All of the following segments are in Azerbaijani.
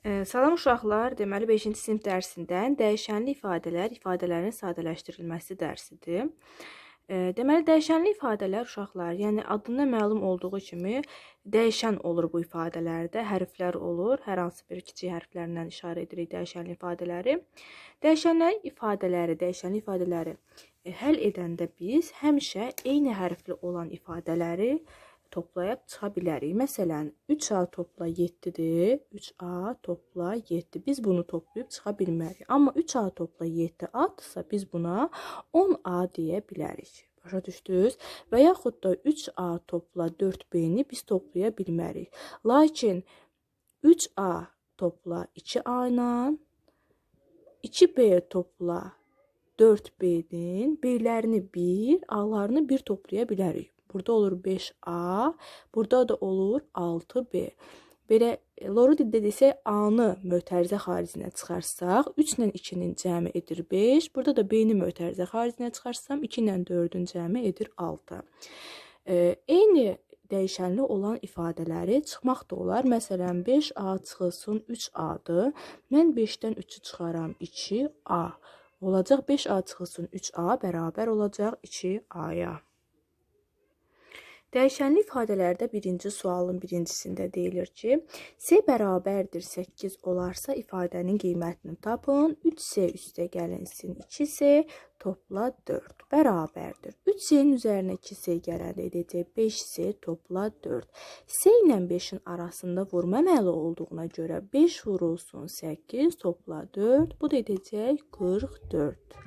Salam uşaqlar, deməli 5-ci sinif dərsindən dəyişənli ifadələr, ifadələrin sadələşdirilməsi dərsidir. Deməli dəyişənli ifadələr uşaqlar, yəni adından məlum olduğu kimi dəyişən olur bu ifadələrdə, hərflər olur. Hər hansı bir kiçik hərflərlə işarə edirik dəyişənli ifadələri. Dəyişənli ifadələri, dəyişənli ifadələri e, həll edəndə biz həmişə eyni hərfli olan ifadələri toplayıb çıxa bilərik. Məsələn, 3A topla 7-dir. 3A topla 7. Biz bunu toplayıb çıxa bilmərik. Amma 3A topla 7A-dırsa biz buna 10A deyə bilərik. Başa düşdünüz? Və yaxud da 3A topla 4B-ni biz toplaya bilmərik. Lakin 3A topla 2A ilə 2B topla 4B-nin B-lərini 1, A-larını 1 toplaya bilərik. Burada olur 5A, burada da olur 6B. Belə loru dildə desək A-nı mötərizə xaricinə çıxarsaq, 3 ilə 2-nin cəmi edir 5. Burada da B-ni mötərizə xaricinə çıxarsam, 2 ilə 4-ün cəmi edir 6. E, eyni dəyişənli olan ifadələri çıxmaq da olar. Məsələn, 5A çıxılsın 3A-dır. Mən 5-dən 3-ü çıxaram 2A. Olacaq 5A çıxılsın 3A bərabər olacaq 2A-ya. Dəyişənli ifadələrdə birinci sualın birincisində deyilir ki, S bərabərdir 8 olarsa ifadənin qiymətini tapın. 3S üstə gəlinsin 2S topla 4 bərabərdir. 3S-nin üzərinə 2S gələndə edəcək 5S topla 4. S ilə 5-in arasında vurma əməli olduğuna görə 5 vurulsun 8 topla 4 bu da edəcək 44.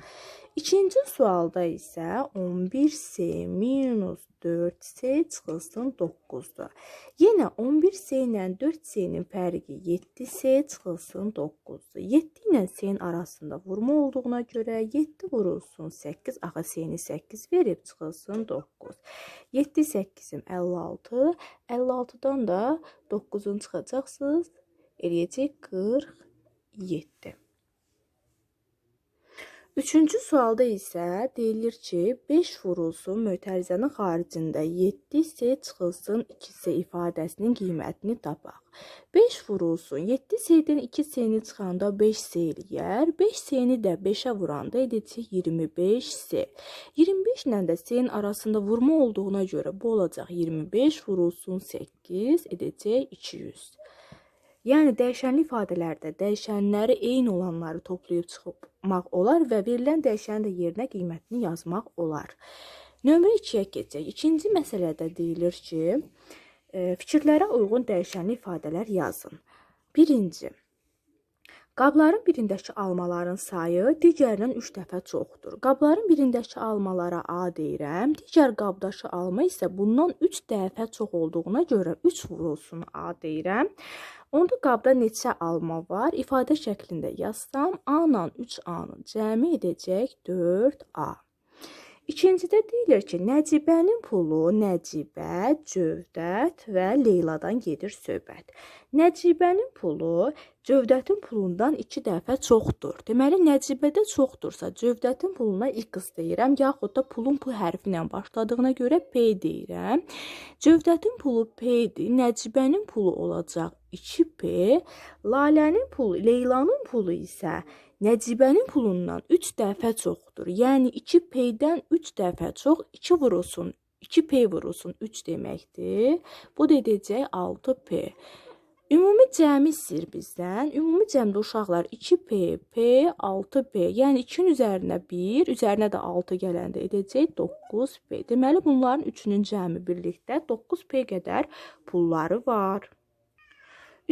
İkinci sualda isə 11S minus 4S çıxılsın 9-dur. Yenə 11S ilə 4S-nin fərqi 7S çıxılsın 9-dur. 7 ilə S-nin arasında vurma olduğuna görə 7 vurulsun 8, axı S-ni 8 verib çıxılsın 9. 7 8-im 56, 56-dan da 9-un çıxacaqsınız, eləyəcək 47. Üçüncü sualda isə deyilir ki, 5 vurulsun mötərizənin xaricində 7 S çıxılsın 2 S ifadəsinin qiymətini tapaq. 5 vurulsun 7 S-dən 2 S-ni çıxanda 5 S eləyər. 5 S-ni də 5-ə vuranda edəcək 25 S. 25 ilə də S-nin arasında vurma olduğuna görə bu olacaq 25 vurulsun 8 edəcək 200. Yəni dəyişənli ifadələrdə dəyişənləri eyni olanları toplayıb çıxmaq olar və verilən dəyişənin də yerinə qiymətini yazmaq olar. Nömrə 2-yə keçək. İkinci məsələdə deyilir ki, e, fikirlərə uyğun dəyişənli ifadələr yazın. Birinci Qabların birindəki almaların sayı digərindən 3 dəfə çoxdur. Qabların birindəki almalara A deyirəm, digər qabdakı alma isə bundan 3 dəfə çox olduğuna görə 3 vurulsun A deyirəm. Onda qabda neçə alma var? İfadə şəklində yazsam, A ilə 3A-nın cəmi edəcək 4A. İkincidə deyilir ki, Nəcibənin pulu Nəcibə, Cövdət və Leyladan gedir söhbət. Nəcibənin pulu Cövdətin pulundan 2 dəfə çoxdur. Deməli, Nəcibədə çoxdursa, Cövdətin puluna X deyirəm, yaxud da pulun P hərfi ilə başladığına görə P deyirəm. Cövdətin pulu P-dir, Nəcibənin pulu olacaq 2P, Lalənin pulu, Leylanın pulu isə Nəcibənin pulundan 3 dəfə çoxdur. Yəni 2P-dən 3 dəfə çox 2 vurulsun 2P vurulsun 3 deməkdir. Bu da edəcək 6P. Ümumi cəmi istəyir bizdən. Ümumi cəmdə uşaqlar 2P, P, 6P. Yəni 2-nin üzərinə 1, üzərinə də 6 gələndə edəcək 9P. Deməli bunların üçünün cəmi birlikdə 9P qədər pulları var.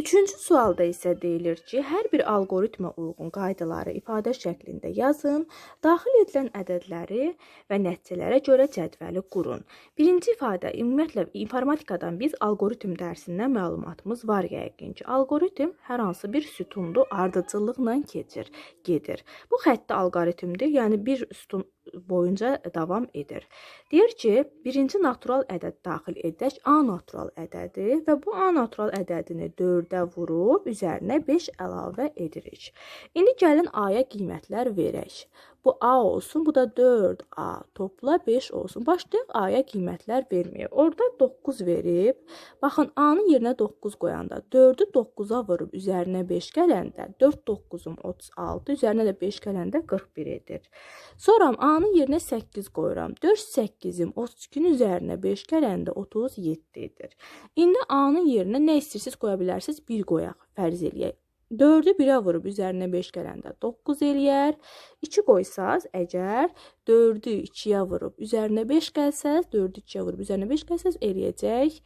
Üçüncü sualda isə deyilir ki, hər bir alqoritmə uyğun qaydaları ifadə şəklində yazın, daxil edilən ədədləri və nəticələrə görə cədvəli qurun. Birinci ifadə, ümumiyyətlə informatikadan biz alqoritm dərsindən məlumatımız var yəqin ki. Alqoritm hər hansı bir sütundu ardıcıllıqla keçir, gedir. Bu xətti alqoritmdir, yəni bir sütun boyunca davam edir. Deyir ki, birinci natural ədəd daxil edək A natural ədədi və bu A natural ədədini 4-ə vurub üzərinə 5 əlavə edirik. İndi gəlin A-ya qiymətlər verək. Bu A olsun, bu da 4A. Topla 5 olsun. Başlayaq A-ya qiymətlər verməyə. Orada 9 verib. Baxın, A-nın yerinə 9 qoyanda 4-ü 9-a vurub üzərinə 5 gələndə 4 9-um 36, üzərinə də 5 gələndə 41 edir. Sonra A-nın yerinə 8 qoyuram. 4 8-im 32-nin üzərinə 5 gələndə 37 edir. İndi A-nın yerinə nə istəyirsiniz qoya bilərsiniz? 1 qoyaq, fərz eləyək. 4-ü 1-ə vurub üzərinə 5 gələndə 9 eləyər. 2 qoysaz, əgər 4-ü 2-yə vurub üzərinə 5 gəlsəz, 4-ü 2-yə vurub üzərinə 5 gəlsəz eləyəcək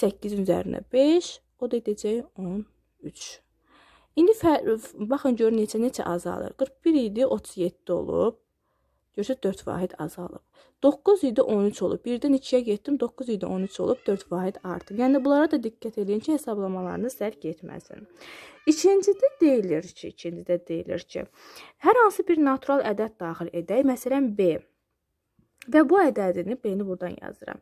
8-in üzərinə 5, o da edəcək 13. İndi baxın görün neçə neçə azalır. 41 idi, 37 olub. Görürsüz 4 vahid azalıb. 9 idi 13 olub. 1-dən 2-yə getdim 9 idi 13 olub 4 vahid artıb. Yəni bunlara da diqqət edin ki, hesablamalarınız səhv getməsin. İkincidə deyilir ki, ikincidə deyilir ki, hər hansı bir natural ədəd daxil edək. Məsələn B. Və bu ədədini B-ni burdan yazıram.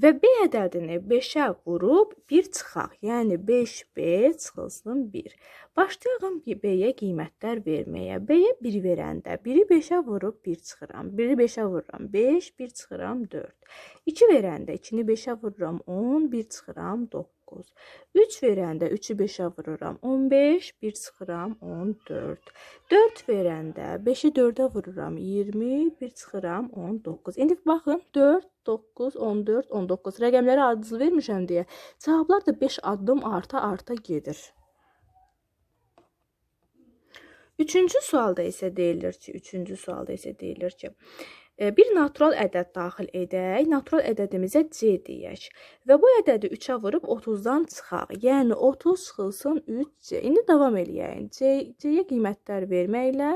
Və B ədədini 5-ə vurub 1 çıxaq. Yəni 5B çıxılsın 1. Başlayağım B-yə qiymətlər verməyə. B-yə 1 verəndə 1-i 5-ə vurub 1 çıxıram. 1-i 5-ə vururam 5, 1 çıxıram 4. 2 verəndə 2-ni 5-ə vururam 10, 1 çıxıram 9. 9. 3 verəndə 3-ü 5-ə vururam 15, 1 çıxıram 14. 4 verəndə 5-i 4-ə vururam 20, 1 çıxıram 19. İndi baxın 4, 9, 14, 19 rəqəmləri ardıcıl vermişəm deyə cavablar da 5 addım arta-arta gedir. Üçüncü sualda isə deyilir ki, üçüncü sualda isə deyilir ki, bir natural ədəd daxil edək. Natural ədədimizə C deyək. Və bu ədədi 3-ə vurub 30-dan çıxaq. Yəni 30 çıxılsın 3C. İndi davam eləyək. C C-yə qiymətlər verməklə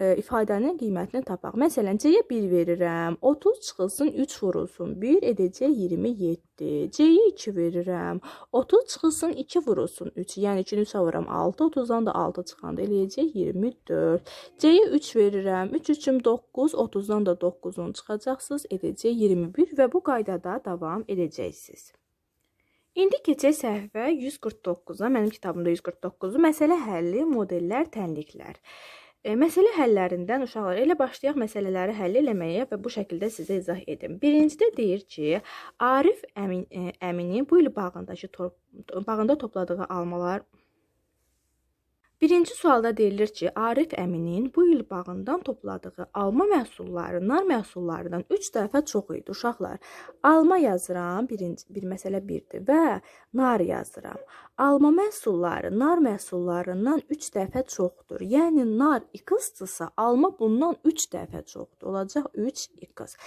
e, ifadənin qiymətini tapaq. Məsələn, C-yə 1 verirəm. 30 çıxılsın 3 vurulsun 1 edəcək 27. C-yə 2 verirəm. 30 çıxılsın 2 vurulsun 3. Yəni 2-ni 3-ə vururam 6, 30-dan da 6 çıxanda eləyəcək 24. C-yə 3 verirəm. 3 3-üm 9, 30-dan da 9-un çıxacaqsınız, edəcək 21 və bu qaydada davam edəcəksiniz. İndi keçək səhvə 149-a. Mənim kitabımda 149-u məsələ həlli, modellər, tənliklər. E, məsələ həllərindən uşaqlar elə başlayaq məsələləri həll eləməyə və bu şəkildə sizə izah edim. Birincidə deyir ki, Arif Əmin e, Əmini bu il bağındakı bağında topladığı almalar Birinci sualda deyilir ki, Arif əminin bu il bağından topladığı alma məhsulları nar məhsullarından 3 dəfə çox idi. Uşaqlar, alma yazıram, birinci bir məsələ 1-dir və nar yazıram. Alma məhsulları nar məhsullarından 3 dəfə çoxdur. Yəni nar x-dırsa, alma bundan 3 dəfə çoxdur. Olacaq 3x.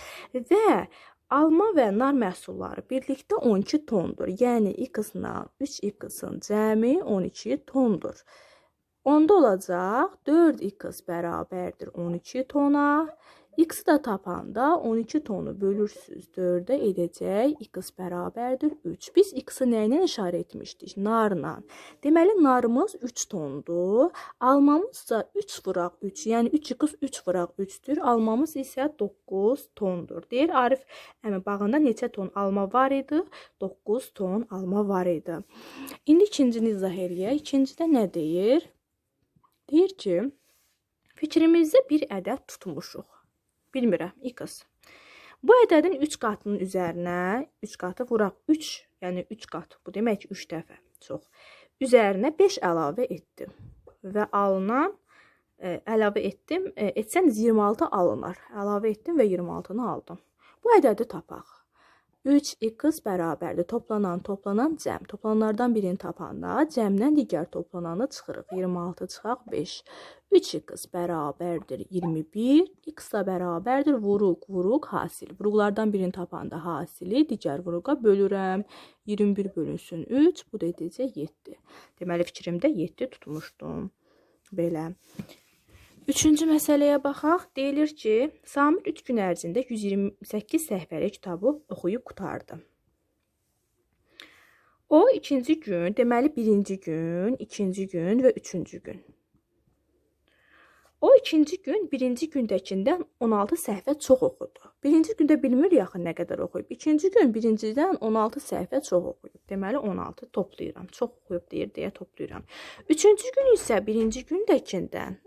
Və Alma və nar məhsulları birlikdə 12 tondur. Yəni x-la 3x-in cəmi 12 tondur. Onda olacaq 4x bərabərdir 12 tona. X-i də tapanda 12 tonu bölürsüz 4-ə edəcək x bərabərdir 3. Biz x-i nə ilə işarə etmişdik? Narla. Deməli narımız 3 tondur. Almamız da 3 vuraq 3, yəni 3x 3 vuraq 3-dür. Almamız isə 9 tondur. Deyir Arif əmi bağında neçə ton alma var idi? 9 ton alma var idi. İndi ikincini izah eləyək. İkincidə nə deyir? Deyir ki, fikrimizdə bir ədəd tutmuşuq. Bilmirəm, x. Bu ədədin 3 qatının üzərinə 3 qatı vuraq. 3, yəni 3 qat. Bu demək ki, 3 dəfə çox. Üzərinə 5 əlavə etdim və alınan ə, e, əlavə etdim. Ə, e, etsəniz 26 alınar. Əlavə etdim və 26-nı aldım. Bu ədədi tapaq. 3x bərabərdir. Toplanan, toplanan cəm. Toplananlardan birini tapanda cəmdən digər toplananı çıxırıq. 26 çıxaq 5. 3x bərabərdir 21. x da bərabərdir vuruq, vuruq, hasil. Vuruqlardan birini tapanda hasili digər vuruqa bölürəm. 21 bölünsün 3, bu da edəcək 7. Deməli fikrimdə 7 tutmuşdum. Belə. Üçüncü məsələyə baxaq. Deyilir ki, Samir 3 gün ərzində 128 səhifəlik kitabı oxuyub qutardı. O ikinci gün, deməli birinci gün, ikinci gün və üçüncü gün. O ikinci gün birinci gündəkindən 16 səhifə çox oxudu. Birinci gündə bilmir yaxı nə qədər oxuyub. İkinci gün birincidən 16 səhifə çox oxuyub. Deməli 16 toplayıram. Çox oxuyub deyir deyə toplayıram. Üçüncü gün isə birinci gündəkindən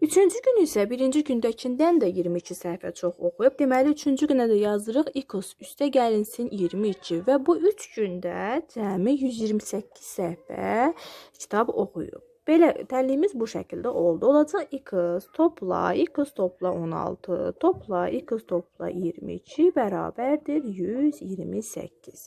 Üçüncü gün isə birinci gündəkindən də 22 səhifə çox oxuyub. Deməli, üçüncü günə də yazırıq x üstə gəlinsin 22 və bu 3 gündə cəmi 128 səhifə kitab oxuyub. Belə tənliyimiz bu şəkildə oldu. Olacaq x topla, x topla 16, topla, x topla 22 bərabərdir 128.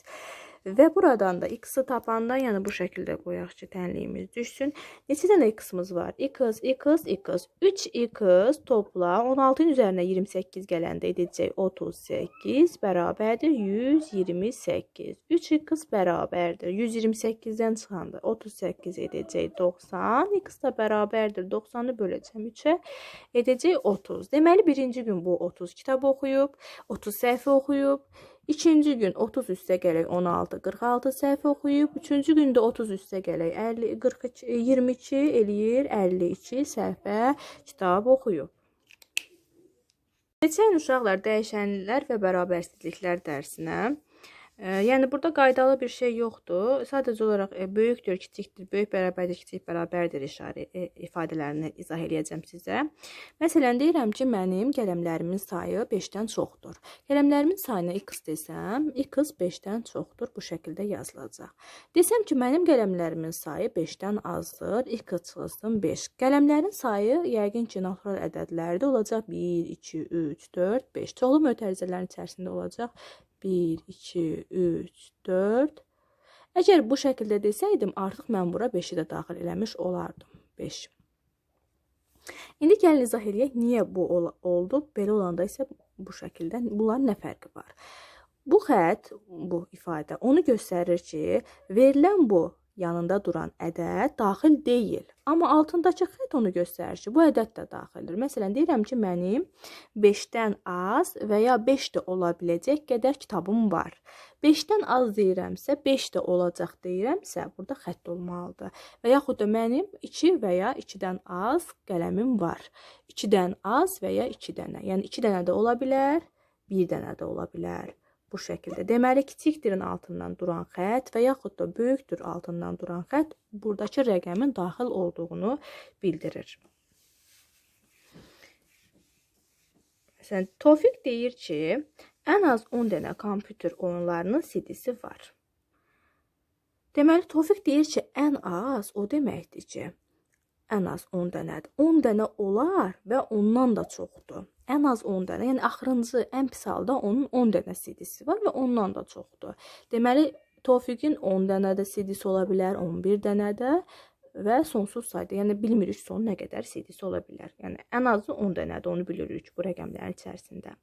Və buradan da x-i tapanda, yəni bu şəkildə qoyaq ki, tənliyimiz düşsün. Neçə dənə x-imiz var? x, x, x. 3x topla 16-ın üzərinə 28 gələndə edəcək 38 bərabərdir 128. 3x bərabərdir 128-dən çıxanda 38 edəcək 90. x da bərabərdir 90-ı böləcəm 3-ə edəcək 30. Deməli birinci gün bu 30 kitab oxuyub, 30 səhifə oxuyub. İkinci gün 30 üstə gələk 16, 46 səhifə oxuyub. Üçüncü gündə 30 üstə gələk 50, 42, 22 eləyir 52 səhifə kitab oxuyub. Keçən uşaqlar dəyişənlər və bərabərsizliklər dərsinə Yəni burada qaydalı bir şey yoxdur. Sadəcə olaraq e, böyükdür, kiçikdir, böyük bərabərdir, kiçik bərabərdir işarə e, ifadələrini izah eləyəcəm sizə. Məsələn, deyirəm ki, mənim qələmlərimin sayı 5-dən çoxdur. Qələmlərimin sayına x desəm, x 5-dən çoxdur bu şəkildə yazılacaq. Desəm ki, mənim qələmlərimin sayı 5-dən azdır, x çıxılsın 5. Qələmlərin sayı yəqin ki, natural ədədlərdə olacaq 1, 2, 3, 4, 5. Çoxlu mötərizələrin içərisində olacaq 1, 2, 3, 4. Əgər bu şəkildə desəydim, artıq mən bura 5-i də daxil eləmiş olardım. 5. İndi gəlin izah eləyək, niyə bu oldu? Belə olanda isə bu şəkildə bunların nə fərqi var? Bu xətt, bu ifadə onu göstərir ki, verilən bu yanında duran ədəd daxil deyil. Amma altındakı xətt onu göstərir ki, bu ədəd də daxildir. Məsələn, deyirəm ki, mənim 5-dən az və ya 5 də ola biləcək qədər kitabım var. 5-dən az deyirəmsə, 5 də olacaq deyirəmsə, burada xətt olmalıdır. Və yaxud da mənim 2 və ya 2-dən az qələmim var. 2-dən az və ya 2 dənə. Yəni 2 dənə də ola bilər, 1 dənə də ola bilər bu şəkildə. Deməli, kiçikdirin altından duran xətt və yaxud da böyükdür altından duran xətt buradakı rəqəmin daxil olduğunu bildirir. Məsələn, Tofiq deyir ki, ən az 10 dənə kompüter oyunlarının CD-si var. Deməli, Tofiq deyir ki, ən az o deməkdir ki, ən az 10 dənədir. 10 dənə olar və ondan da çoxdur. Ən az 10 dənə, yəni axırıncı ən pis halda onun 10 dənə CD-si var və ondan da çoxdur. Deməli, Tofiqin 10 dənə də CD-si ola bilər, 11 dənə də və sonsuz sayda. Yəni bilmirik son nə qədər CD-si ola bilər. Yəni ən azı 10 dənədir, onu bilirik bu rəqəmlərin içərisində.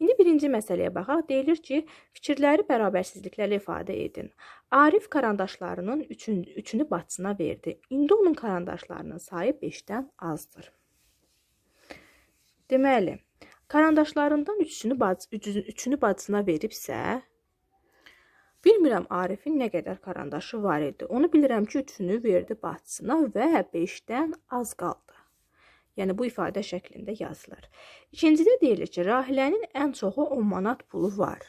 İndi birinci məsələyə baxaq. Deyilir ki, fikirləri bərabərsizliklərlə ifadə edin. Arif karandaşlarının 3-ünü 3 bacısına verdi. İndi onun karandaşlarının sayı 5-dən azdır. Deməli, karandaşlarından üçünü, bac üçünü bacısına veribsə, bilmirəm Arifin nə qədər karandaşı var idi. Onu bilirəm ki, üçünü verdi bacısına və 5-dən az qaldı. Yəni bu ifadə şəklində yazılır. İkincidə deyilir ki, Rahilənin ən çoxu 10 manat pulu var.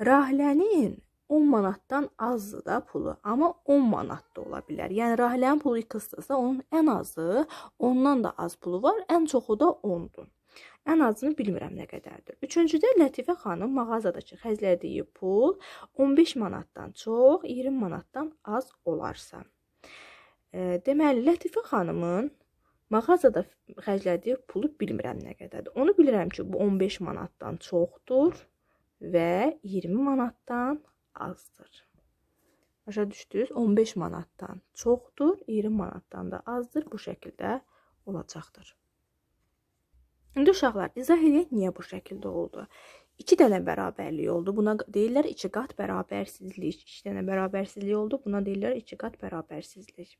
Rahilənin 10 manatdan azdır da pulu, amma 10 manat da ola bilər. Yəni Rahilənin pulu 2-dırsa, onun ən azı ondan da az pulu var, ən çoxu da 10-dur. Ən azını bilmirəm nə qədərdir. Üçüncüdə Lətifə xanım mağazadakı xərclədiyi pul 15 manatdan çox, 20 manatdan az olarsa. E, deməli, Lətifə xanımın mağazada xərclədiyi pulu bilmirəm nə qədərdir. Onu bilirəm ki, bu 15 manatdan çoxdur və 20 manatdan azdır. Başa düşdünüz? 15 manatdan çoxdur, 20 manatdan da azdır. Bu şəkildə olacaqdır. İndi uşaqlar, izah edək niyə bu şəkildə oldu. 2 dənə bərabərlik oldu. Buna deyirlər 2 qat bərabərsizlik. 2 dənə bərabərsizlik oldu. Buna deyirlər 2 qat bərabərsizlik.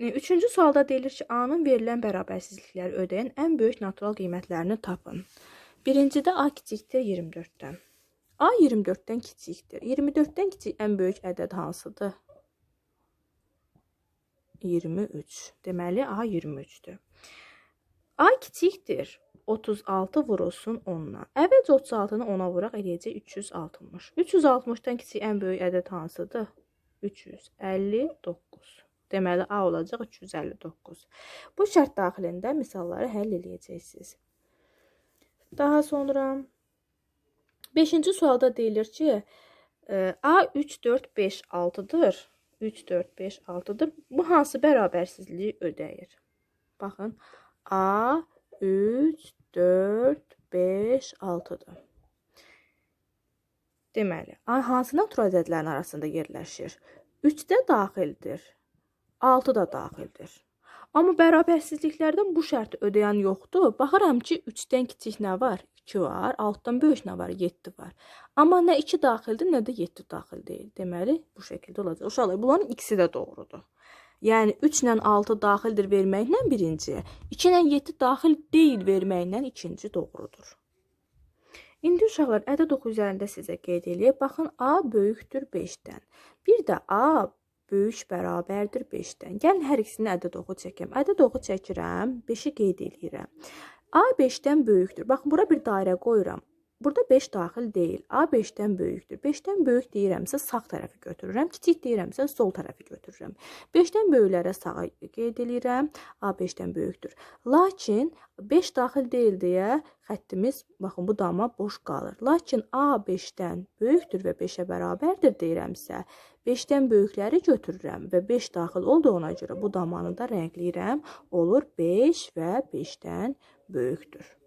E, üçüncü sualda deyilir ki, A-nın verilən bərabərsizlikləri ödəyən ən böyük natural qiymətlərini tapın. Birincidə A kiçikdir 24-dən. A 24-dən kiçikdir. 24-dən kiçik ən böyük ədəd hansıdır? 23. Deməli A 23-dür. A kiçikdir. 36 vurulsun 10-dan. Əvvəlcə 36-nı 10-a vuraq eləyəcək 360. 360-dan kiçik ən böyük ədəd hansıdır? 359. Deməli A olacaq 359. Bu şərt daxilində misalları həll edəcəksiniz. Daha sonra 5-ci sualda deyilir ki, e, A 3 4 5 6-dır. 3 4 5 6-dır. Bu hansı bərabərsizliyi ödəyir? Baxın, A 3 4 5 6-dır. Deməli, A hansı natural ədədlərin arasında yerləşir? 3 də daxildir. 6 da daxildir. Amma bərabərsizliklərdən bu şərti ödəyən yoxdur. Baxıram ki, 3-dən kiçik nə var? 2 var, 6-dan böyük nə var? 7 var. Amma nə 2 daxildir, nə də 7 daxil deyil. Deməli, bu şəkildə olacaq. Uşaqlar, bunların ikisi də doğrudur. Yəni 3 ilə 6 daxildir verməklə birinci, 2 ilə 7 daxil deyil verməklə ikinci doğrudur. İndi uşaqlar ədəd oxu üzərində sizə qeyd eləyək. Baxın A böyükdür 5-dən. Bir də A böyük bərabərdir 5-dən. Gəlin hər ikisini ədəd oxu çəkəm. Ədəd oxu çəkirəm, 5-i qeyd eləyirəm. A 5-dən böyükdür. Baxın bura bir dairə qoyuram. Burada 5 daxil deyil. A 5-dən böyükdür. 5-dən böyük deyirəmsə sağ tərəfi götürürəm. Kiçik deyirəmsə sol tərəfi götürürəm. 5-dən böyüklərə sağa qeyd eləyirəm. A 5-dən böyükdür. Lakin 5 daxil deyil deyə xəttimiz baxın bu dama boş qalır. Lakin A 5-dən böyükdür və 5-ə bərabərdir deyirəmsə, 5-dən böyükləri götürürəm və 5 daxil olduğuna görə bu damanı da rəngləyirəm. Olur 5 və 5-dən böyükdür.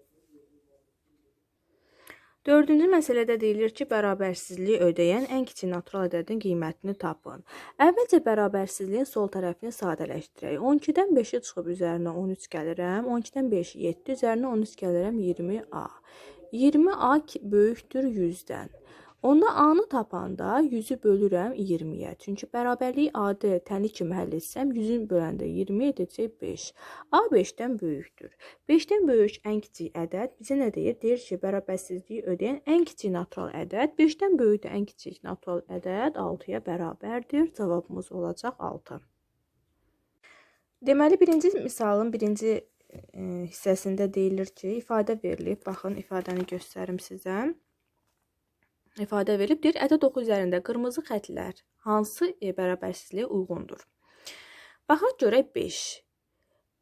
Dördüncü məsələdə deyilir ki, bərabərsizliyi ödəyən ən kiçik natural ədədin qiymətini tapın. Əvvəlcə bərabərsizliyin sol tərəfini sadələşdirək. 12-dən 5-i çıxıb üzərinə 13 gəlirəm. 12-dən 5 7 üzərinə 13 gəlirəm 20A. 20A böyükdür 100-dən. Onda A-nı tapanda 100-ü bölürəm 20-yə. Çünki bərabərliyi adi təni kimi həll etsəm 100-ün böləndə 20 edəcək 5. A 5-dən böyükdür. 5-dən böyük ən kiçik ədəd bizə nə deyir? Deyir ki, bərabərsizliyi ödəyən ən kiçik natural ədəd 5-dən böyük də ən kiçik natural ədəd 6-ya bərabərdir. Cavabımız olacaq 6. Deməli, birinci misalın birinci e, hissəsində deyilir ki, ifadə verilib. Baxın, ifadəni göstərim sizə ifadə verilib. Deyir, ədəd oxu üzərində qırmızı xətlər hansı e, bərabərsizliyə uyğundur? Baxaq görək 5.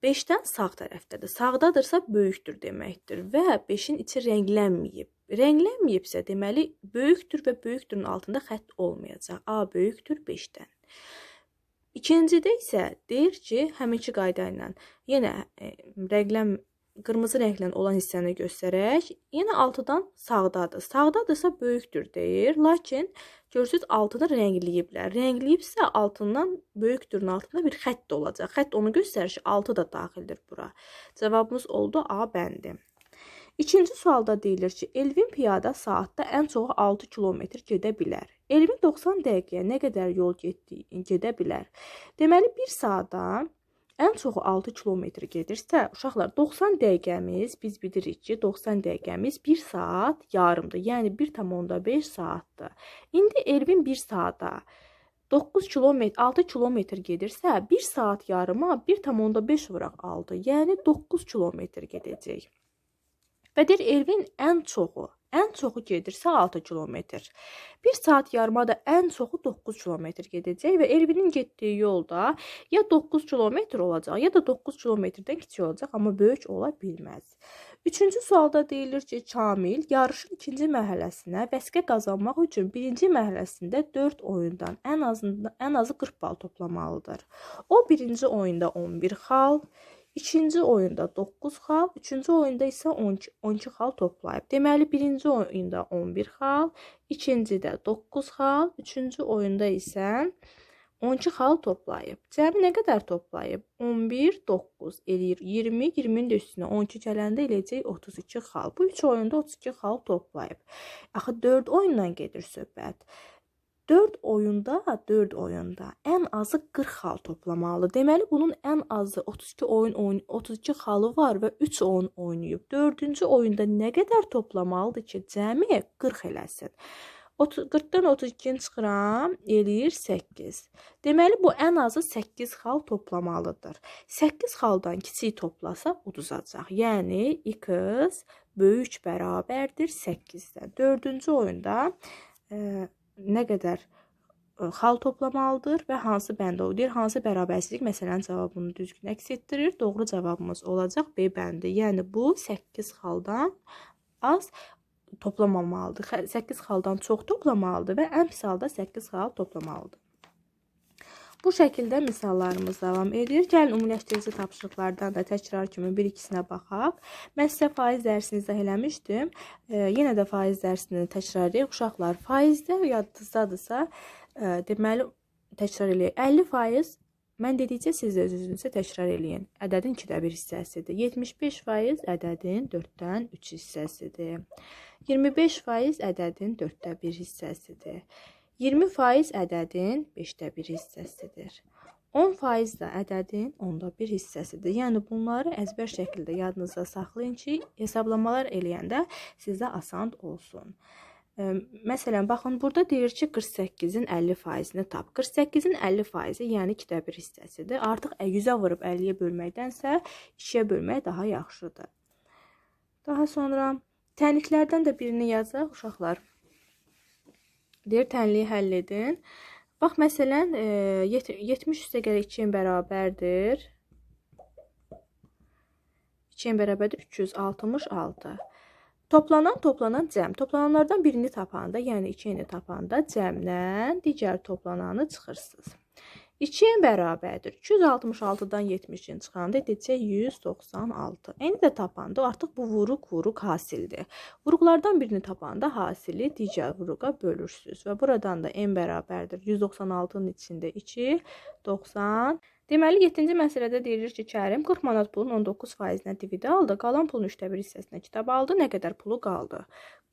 5-dən sağ tərəfdədir. Sağdadırsa böyükdür deməkdir və 5-in içi rənglənməyib. Rənglənməyibsə, deməli böyükdür və böyükdürün altında xətt olmayacaq. A böyükdür 5-dən. İkincidə isə deyir ki, həminki qayda ilə yenə e, rənglən qırmızı rənglə olan hissəni göstərək. Yenə 6-dan sağdadır. Sağdadırsa böyükdür deyir. Lakin görürsüz altını rəngləyiblər. Rəngləyibsə altından böyükdürün altında bir xətt olacaq. Xətt onu göstərir ki, 6 da daxildir bura. Cavabımız oldu A bəndi. İkinci sualda deyilir ki, Elvin piyada saatda ən çoxu 6 kilometr gedə bilər. Elvin 90 dəqiqəyə nə qədər yol getdiyi gedə bilər. Deməli 1 saata ən çoxu 6 kilometr gedirsə, uşaqlar 90 dəqiqəmiz biz bilirik ki, 90 dəqiqəmiz 1 saat yarımdır. Yəni 1,5 saatdır. İndi Elvin 1 saata 9 kilometr 6 kilometr gedirsə, 1 saat yarıma 1,5 vuraq aldı. Yəni 9 kilometr gedəcək. Və deyir Elvin ən çoxu ən çoxu gedirsə 6 kilometr. 1 saat yarıma da ən çoxu 9 kilometr gedəcək və Elvinin getdiyi yolda ya 9 kilometr olacaq, ya da 9 kilometrdən kiçik olacaq, amma böyük ola bilməz. Üçüncü sualda deyilir ki, Kamil yarışın ikinci mərhələsinə vəsqə qazanmaq üçün birinci mərhələsində 4 oyundan ən azından ən azı 40 bal toplamalıdır. O birinci oyunda 11 xal, İkinci oyunda 9 xal, üçüncü oyunda isə 12, 12 xal toplayıb. Deməli, birinci oyunda 11 xal, ikincidə 9 xal, üçüncü oyunda isə 12 xal toplayıb. Cəmi nə qədər toplayıb? 11, 9 eləyir 20, 20-nin də üstünə 12 gələndə eləyəcək 32 xal. Bu 3 oyunda 32 xal toplayıb. Axı 4 oyundan gedir söhbət. 4 oyunda, 4 oyunda ən azı 40 xal toplamalı. Deməli bunun ən azı 32 oyun oyun 32 xalı var və 3 oyun oynayıb. 4-cü oyunda nə qədər toplamalıdır ki, cəmi 40 eləsin. 40-dan 32-ni çıxıram, eləyir 8. Deməli bu ən azı 8 xal toplamalıdır. 8 xaldan kiçik toplasa uduzacaq. Yəni x böyük bərabərdir 8-dən. 4-cü oyunda e, nə qədər xal toplamalıdır və hansı bəndə o deyir, hansı bərabərsizlik məsələnin cavabını düzgün əks etdirir. Doğru cavabımız olacaq B bəndi. Yəni bu 8 xaldan az toplamamalıdır. 8 xaldan çox toplamalıdır və ən pis halda 8 xal toplamalıdır. Bu şəkildə misallarımız davam edir. Gəlin ümumiləşdirici tapşırıqlardan da təkrar kimi bir ikisinə baxaq. Mən sizə faiz dərsini izah eləmişdim. E, yenə də faiz dərsini təkrar edək. Uşaqlar, faizdə yadınızdadırsa, e, deməli təkrar eləyək. 50% mən dedikcə siz də öz-özünüzə təkrar eləyin. Ədədin 2də 1 hissəsidir. 75% ədədin 4-dən 3 hissəsidir. 25% ədədin 4də 1 hissəsidir. 20% ədədin 5də 1 hissəsidir. 10% də ədədin 10da 1 hissəsidir. Yəni bunları əzbər şəkildə yadınızda saxlayın ki, hesablamalar eləyəndə sizə asan olsun. Məsələn, baxın, burada deyir ki, 48-in 50%-ni tap. 48-in 50%-i, yəni 2də 1 hissəsidir. Artıq 100-ə vurub 50-yə bölməkdənsə 2-yə bölmək daha yaxşıdır. Daha sonra tənliklərdən də birini yazaq uşaqlar. Deyir tənliyi həll edin. Bax məsələn, e, 70 üstə gələ 2-nin bərabərdir. 2-nin bərabərdir 366. Toplanan, toplanan cəm. Toplananlardan birini tapanda, yəni 2-ni tapanda cəmdən digər toplananı çıxırsınız. 2-yə bərabərdir. 266-dan 70-in çıxanda edəcək 196. Eni də tapanda artıq bu vuruq-vuruq hasildir. Vuruqlardan birini tapanda hasili digər vuruqa bölürsüz və buradan da n bərabərdir. 196-nın içində 2, 90. Deməli 7-ci məsələdə deyilir ki, Kərim 40 manat pulun 19%-nə dividə aldı, qalan pulun 3də 1 hissəsinə kitab aldı. Nə qədər pulu qaldı?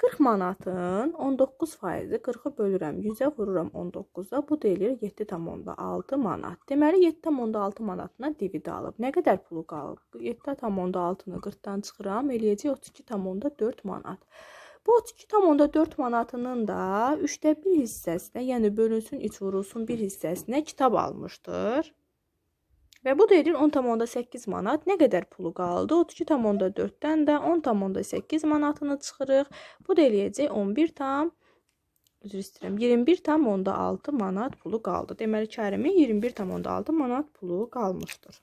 40 manatın 19%-i 40-ı bölürəm 100-ə vururam 19-da. Bu deyilir 7,6 manat. Deməli 7,6 manatına dividə alıb. Nə qədər pulu qalıb? 7,6-nı 40-dan çıxıram, eləyəcək 32,4 manat. Bu 32,4 manatının da 3də 1 hissəsinə, yəni bölünsün 3 vurulsun 1 hissəsinə kitab almışdır. Və bu deyir 10,8 manat. Nə qədər pulu qaldı? 32,4-dən də 10,8 manatını çıxırıq. Bu da eləyəcək 11 tam üzr istəyirəm. 21,6 manat pulu qaldı. Deməli Kərimin 21,6 manat pulu qalmışdır.